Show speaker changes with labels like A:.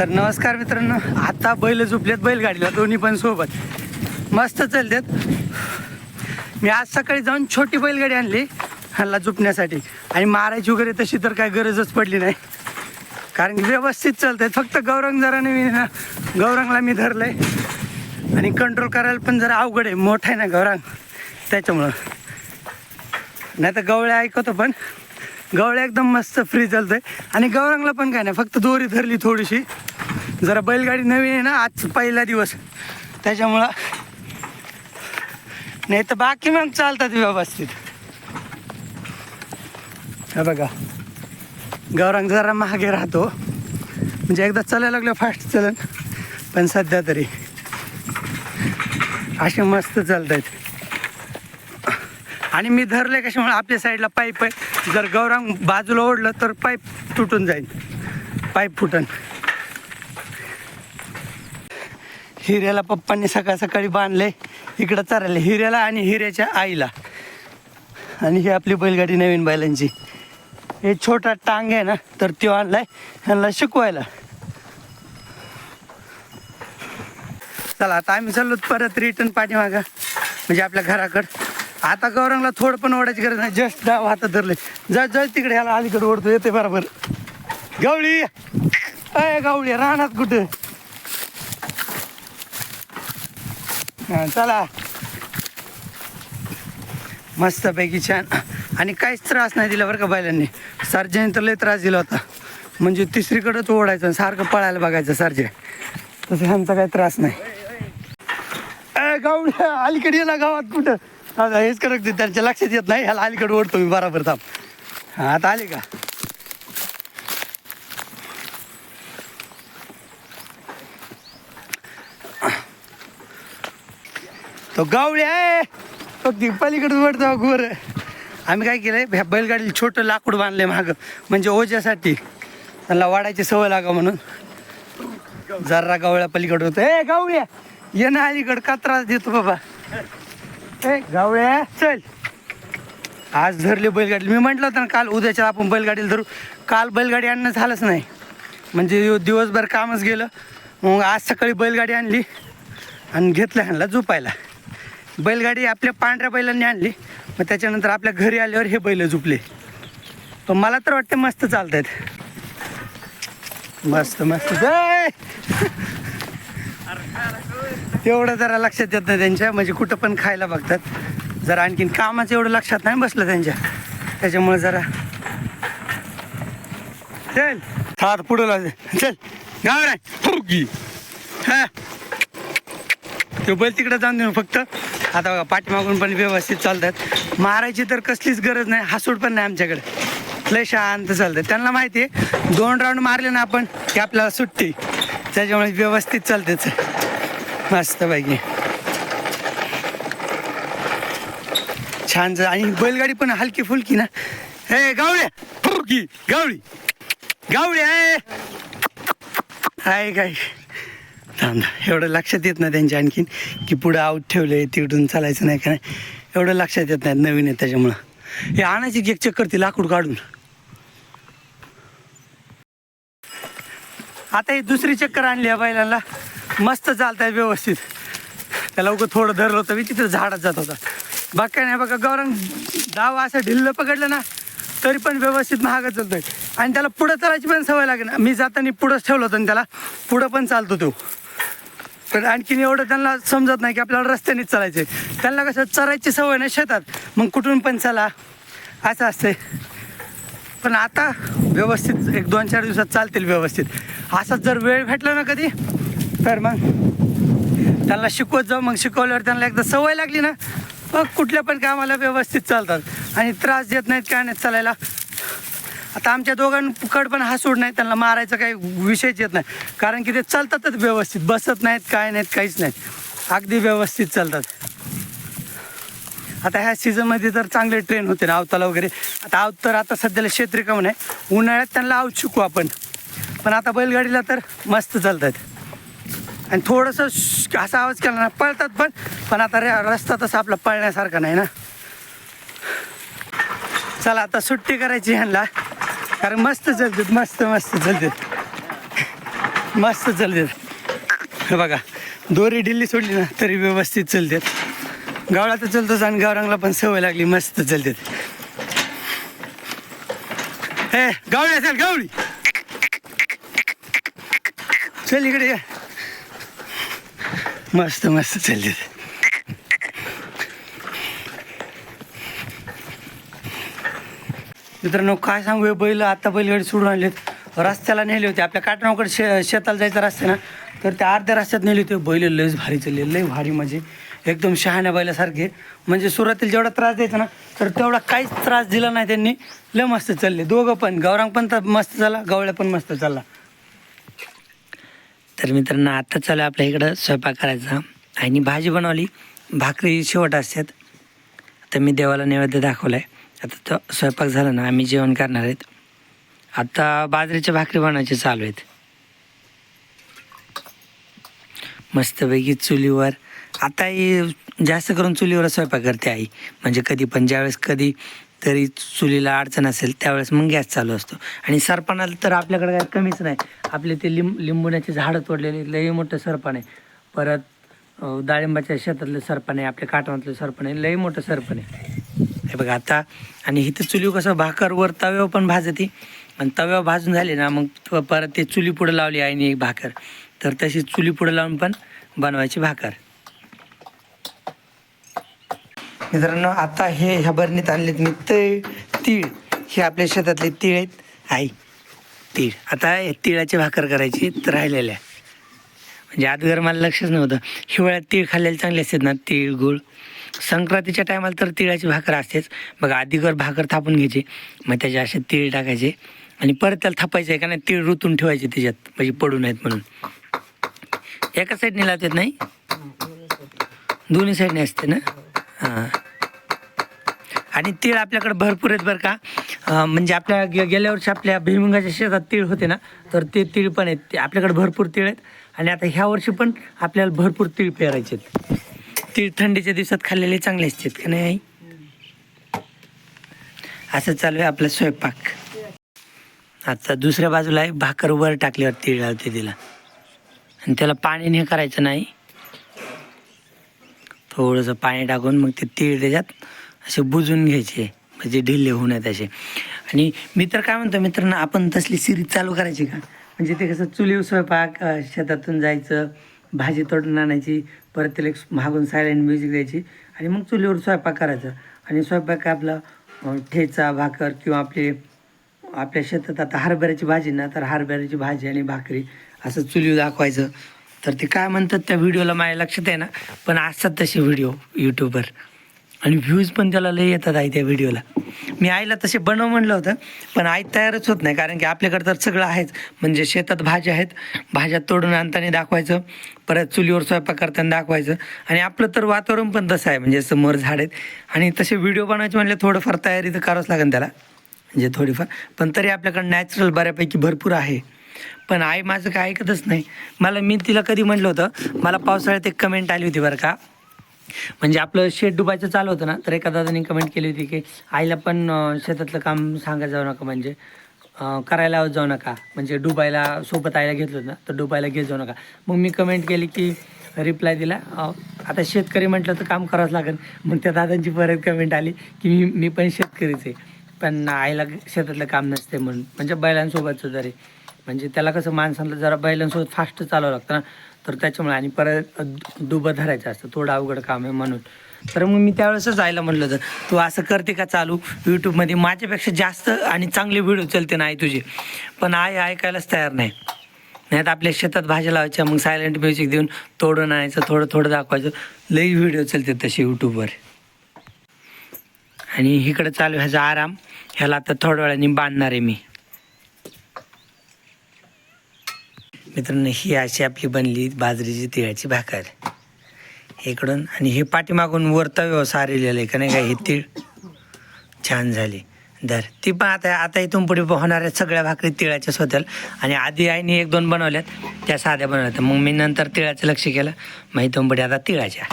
A: तर नमस्कार मित्रांनो आता बैल झोपलेत बैलगाडीला दोन्ही पण सोबत. मस्त चालतात मी आज सकाळी जाऊन छोटी बैलगाडी आणली ह्याला झोपण्यासाठी. आणि मारायची वगैरे तशी तर काय गरजच पडली नाही. कारण व्यवस्थित चालत आहेत फक्त गौरंग जरा मी ना गौरंगला मी धरलंय. आणि कंट्रोल करायला पण जरा अवघड आहे. मोठा आहे ना गौरांग. त्याच्यामुळं. नाही तर गवळ्या ऐकतो पण. गवळ्या एकदम मस्त फ्री चालतंय. आणि गौरांगला पण काय नाही. फक्त दोरी धरली थोडीशी. जरा बैलगाडी नवीन आहे ना आज पहिला दिवस. त्याच्यामुळं नाही तर बाकी मग चालतात व्यवस्थित. हा बघा गौरांग जरा मागे राहतो. म्हणजे एकदा चालायला लागलं फास्ट चलन पण सध्या तरी. असे मस्त चालत आहेत आणि मी धरले कशामुळे आपल्या साईडला पाईप आहे. जर गौरांग बाजूला ओढलं तर पाईप तुटून जाईल. पाईप फुटन. हिऱ्याला पप्पांनी सकाळ सकाळी बांधले इकडं चालले हिऱ्याला आणि हिऱ्याच्या आईला. आणि ही आपली बैलगाडी नवीन बैलांची. हे छोटा टांग आहे ना तर तो आणलाय ह्यांना शिकवायला. चला आता आम्ही चाललो परत रिटर्न पाठीमागा म्हणजे आपल्या घराकडं. आता गौरंगला थोडं पण ओढायची गरज नाही जस्ट डाव हातात धरले. जळ जळ तिकडे ह्याला अलीकडे ओढतो येते बरोबर. गवळी! अय गवळी राहणार कुठं? चला. मस्तपैकी छान. आणि काहीच त्रास नाही दिला बरं का बैलांनी. सर्जने तर लय त्रास दिला होता. म्हणजे तिसरीकडंच ओढायचं आणि सारखं पळायला बघायचं सारजे. तसं ह्यांचा काही त्रास नाही. ए गावड्या अलीकडे येला गावात कुठं? आता हेच करत त्यांच्या लक्षात येत नाही ह्याला अलीकडे ओढतो मी बराबर थांब. हा आता आली का? तो गावड्या आहे. फक्त पलीकडे ओढतो गोर आम्ही काय केलंय? ह्या बैलगाडीला छोटं लाकूड बांधलंय मागं. म्हणजे ओझ्यासाठी. त्यांना वाढायची सवय लागा म्हणून. जर्रा गावळ्या पलीकडे होतो. ए गावळ्या ये ना अलीकडे. का त्रास देतो बाबा. ए गावळ्या चल. आज धरले बैलगाडी. मी म्हटलं होतं ना काल उद्याच्या आपण बैलगाडीला धरू. काल बैलगाडी आणणं झालंच नाही. म्हणजे दिवसभर कामच गेलं. मग आज सकाळी बैलगाडी आणली. आणि घेतलं आणला झोपायला. बैलगाडी आपल्या पांढऱ्या बैलांनी आणली. मग त्याच्यानंतर आपल्या घरी आल्यावर हे बैल झुपले. पण मला तर वाटते मस्त चालत आहेत मस्त. मस्त एवढं तेवढं जरा लक्षात येत नाही त्यांच्या. म्हणजे कुठं पण खायला बघतात. जरा आणखीन कामाचं एवढं लक्षात नाही बसलं त्यांच्या. त्याच्यामुळे जरा चल. हात पुढं लागले चल. गाव नाही हा. तो बैल तिकडे जाऊन देऊ फक्त आता बघा पाठीमागून पण व्यवस्थित चालतात. मारायची तर कसलीच गरज नाही हसूड पण नाही आमच्याकडे. लय शांत चालतं त्यांना माहिती आहे दोन राऊंड मारले ना आपण की आपल्याला सुट्टी. त्याच्यामुळे व्यवस्थित चालतेच मस्त पैकी. छान आणि बैलगाडी पण हलकी फुलकी ना. हे गावड्या फुलकी गावळी! गावळी! आहे काय थांब एवढं लक्षात येत नाही त्यांच्या आणखीन की पुढं आऊट ठेवले तिकडून चालायचं नाही का नाही. एवढं लक्षात येत नाही नवीन आहे त्याच्यामुळं. हे आणायची एक चक्कर ती लाकूड काढून. आता ही दुसरी चक्कर आणली या बैलांना मस्त चालताय व्यवस्थित. त्याला उगं थोडं धरलं होतं मी तिथं झाडात जात होता. बाकी काय नाही बघा गौरंग डावा असं ढिल्लं पकडलं ना तरी पण व्यवस्थित महागत चालतोय. आणि त्याला पुढं चालायची पण सवय लागेल. मी जाताना पुढंच ठेवलं होतं आणि त्याला पुढं पण चालतो तो. पण आणखीन एवढं त्यांना समजत नाही की आपल्याला रस्त्यानेच चालायचे त्यांना कसं चरायची सवय नाही शेतात. मग कुठून पण चला. असं असते पण आता व्यवस्थित एक दोन चार दिवसात चालतील व्यवस्थित. असाच जर वेळ भेटला ना कधी तर मग त्यांना शिकवत जाऊ. मग शिकवल्यावर त्यांना एकदा सवय लागली ना मग कुठल्या पण कामाला व्यवस्थित चालतात. आणि त्रास देत नाहीत काय नाहीत चालायला. आता आमच्या दोघांकड पण हा सूड नाही त्यांना मारायचा काही विषयच येत नाही. कारण की ते चालतातच व्यवस्थित बसत नाहीत काय नाहीत काहीच नाहीत. अगदी व्यवस्थित चालतात. आता ह्या सीझनमध्ये तर चांगले ट्रेन होते ना अवताला वगैरे. आता अवतर तर आता सध्याला शेत रिकामं आहे. उन्हाळ्यात त्यांना आवत शिकू आपण. पण आता बैलगाडीला तर मस्त चालतात. आणि थोडंसं असा आवाज केला ना पळतात पण. पण आता रे- रस्ता तसा आपला पळण्यासारखा नाही ना. चला आता सुट्टी करायची ह्यांना. कारण मस्त चालतात मस्त मस्त चालतात मस्त चालतात हे बघा दोरी ढिल्ली सोडली ना तरी व्यवस्थित चालतात गावळा तर चालतोच आणि गावरांगला पण सवय लागली मस्त चालतात हे गावळी असेल गावळी. चल इकडे या. मस्त मस्त चालतात मित्रांनो काय सांगू हे बैल आता बैलगाडी सोडून आणलेत रस्त्याला नेले होते. आपल्या काटणावकडे शे शेताला जायचा रस्ते ना तर त्या अर्ध्या रस्त्यात नेले होते. बैल लयच भारी चालले लय भारी म्हणजे. एकदम शहाण्या बैलासारखे. म्हणजे सुरुवातीला जेवढा त्रास द्यायचा ना तर तेवढा काहीच त्रास दिला नाही त्यांनी. लय मस्त चालले. दोघं पण गौरांग पण तर मस्त झाला गवळ्या पण मस्त चालला.
B: तर मित्रांनो आता चालू आपल्या इकडं स्वयंपाक करायचा. आणि भाजी बनवली. भाकरी शेवट असतात. तर मी देवाला नैवेद्य दाखवला आहे आता तो स्वयंपाक झाला ना आम्ही जेवण करणार आहेत. आता बाजरीच्या भाकरी बनवायचे चालू आहेत. मस्तपैकी चुलीवर. आताही जास्त करून चुलीवर स्वयंपाक करते आई. म्हणजे कधी पण ज्यावेळेस कधी तरी चुलीला अडचण असेल त्यावेळेस मग गॅस चालू असतो. आणि सरपणाला तर आपल्याकडे काय कमीच नाही. आपले ते लिंब लिंबुण्याचे झाडं तोडलेले लई मोठं सरपण आहे. परत डाळिंबाच्या शेतातलं सरपण आहे आपल्या काटवातलं सरपण आहे लई मोठं सरपण आहे. हे बघा आता आणि इथं चुली कसं भाकरवर तव्यावर पण भाजते. आणि तव्यावर भाजून झाली ना मग परत ते चुली पुढं लावली आईने एक भाकर. तर तशी चुली पुढं लावून पण बनवायची भाकर. मित्रांनो आता हे ह्या बरणीत आणलेत मी तळ तीळ. हे आपल्या शेतातले तीळ आहेत. आई तीळ. आता तिळाची भाकर करायची तर राहिलेल्या. म्हणजे आजगर मला लक्षच नव्हतं. हिवाळ्यात तीळ खाल्लेले चांगले असतात ना तीळ गुळ. संक्रांतीच्या टायमाला तर तिळाची भाकर असतेच. बघा आधीगर भाकर थापून घ्यायची मग त्याचे असे तीळ टाकायचे आणि परत त्याला थापायचं आहे का नाही तीळ रुतून ठेवायचे त्याच्यात म्हणजे पडू नयेत म्हणून. एका साईडने लावतात नाही? दोन्ही साईडने असते ना? हां. आणि तीळ आपल्याकडे भरपूर आहेत बरं का. म्हणजे आपल्या गे गेल्या वर्षी आपल्या भुईमुगाच्या शेतात तीळ होते ना तर ते तीळ पण आहेत. ते आपल्याकडे भरपूर तीळ आहेत. आणि आता ह्या वर्षी पण आपल्याला भरपूर तीळ पेरायचे आहेत. तीळ थंडीच्या दिवसात खाल्लेले चांगले असतात का नाही असं चालू आहे आपला स्वयंपाक. आता दुसऱ्या बाजूला आहे भाकर वर टाकल्यावर तीळ लावते तिला. आणि त्याला पाणी नाही करायचं नाही. थोडंसं पाणी टाकून मग ते तीळ त्याच्यात असे बुजून घ्यायचे. म्हणजे ढिल्ले होऊ नयेत असे. आणि मी तर काय म्हणतो मित्रांनो आपण तसली सिरीज चालू करायची का? म्हणजे ते कसं चुलीवर स्वयंपाक शेतातून जायचं भाजी तोडून आणायची परत त्याला एक मागून सायलेंट म्युझिक द्यायची. आणि मग चुलीवर स्वयंपाक करायचा. आणि स्वयंपाक आपला ठेचा भाकर किंवा आपले आपल्या शेतात आता हरभऱ्याची भाजी ना तर हरभऱ्याची भाजी आणि भाकरी असं चुलीवर दाखवायचं. तर ते काय म्हणतात त्या व्हिडिओला माझ्या लक्षात आहे ना? पण असतात तसे व्हिडिओ यूट्यूबवर आणि व्ह्यूज पण त्याला लय येतात आई त्या व्हिडिओला मी आईला तसे बनव म्हणलं होतं पण आई तयारच होत नाही कारण की आपल्याकडे तर सगळं आहेच. म्हणजे शेतात भाज्या आहेत भाज्या तोडून आणताना दाखवायचं परत चुलीवर स्वयंपाक करताना दाखवायचं. आणि आपलं तर वातावरण पण तसं आहे म्हणजे समोर झाड आहेत. आणि तसे व्हिडिओ बनवायचे म्हणले थोडंफार तयारी तर करावंच लागेल त्याला. म्हणजे थोडीफार. पण तरी आपल्याकडं नॅचरल बऱ्यापैकी भरपूर आहे. पण आई माझं काय ऐकतच नाही. मला मी तिला कधी म्हटलं होतं मला पावसाळ्यात एक कमेंट आली होती बरं का म्हणजे आपलं शेत डुबायचं चालू होतं ना तर एका दादाने कमेंट केली होती की आईला पण शेतातलं काम सांगायला जाऊ नका म्हणजे करायला जाऊ नका. म्हणजे डुबायला सोबत आईला घेतलं होतं ना तर डुबायला घेत जाऊ नका. मग मी कमेंट केली की रिप्लाय दिला आता शेतकरी म्हटलं तर काम करावंच लागेल. मग त्या दादांची परत कमेंट आली की मी मी पण शेतकरीच आहे. पण आईला शेतातलं काम नसते म्हणून. म्हणजे बैलांसोबतचं जरी. म्हणजे त्याला कसं माणसाला जरा बैलांसोबत फास्ट चालावं लागतं ना. तर त्याच्यामुळे आणि परत दुबं धरायचं असतं. थोडं अवघड काम आहे म्हणून. तर मग मी त्यावेळेसच जायला म्हणलं होतं तू असं करते का चालू? यूट्यूबमध्ये माझ्यापेक्षा जास्त आणि चांगले व्हिडिओ चलते नाही तुझे. पण आई ऐकायलाच तयार नाही. नाही तर आपल्या शेतात भाज्या लावायच्या मग सायलेंट म्युझिक देऊन तोडून आणायचं थोडं थोडं दाखवायचं. लई व्हिडिओ चलते तसे यूट्यूबवर आणि इकडं चालू ह्याचा आराम. ह्याला आता थोड्या वेळाने बांधणार आहे मी. मित्रांनो ही अशी आपली बनली बाजरीची तिळाची भाकर. इकडून आणि हे पाठीमागून वरतव्य सारेलेलं आहे का नाही का? हे तीळ छान झाली. दर ती पण आता आता इथून पुढे होणाऱ्या सगळ्या भाकरी तिळाच्याच होत्या आणि आधी आईने एक दोन बनवल्यात त्या साध्या बनवल्यात. मग मी नंतर तिळाचं लक्ष केलं. मग इथून पुढे आता तिळाच्या.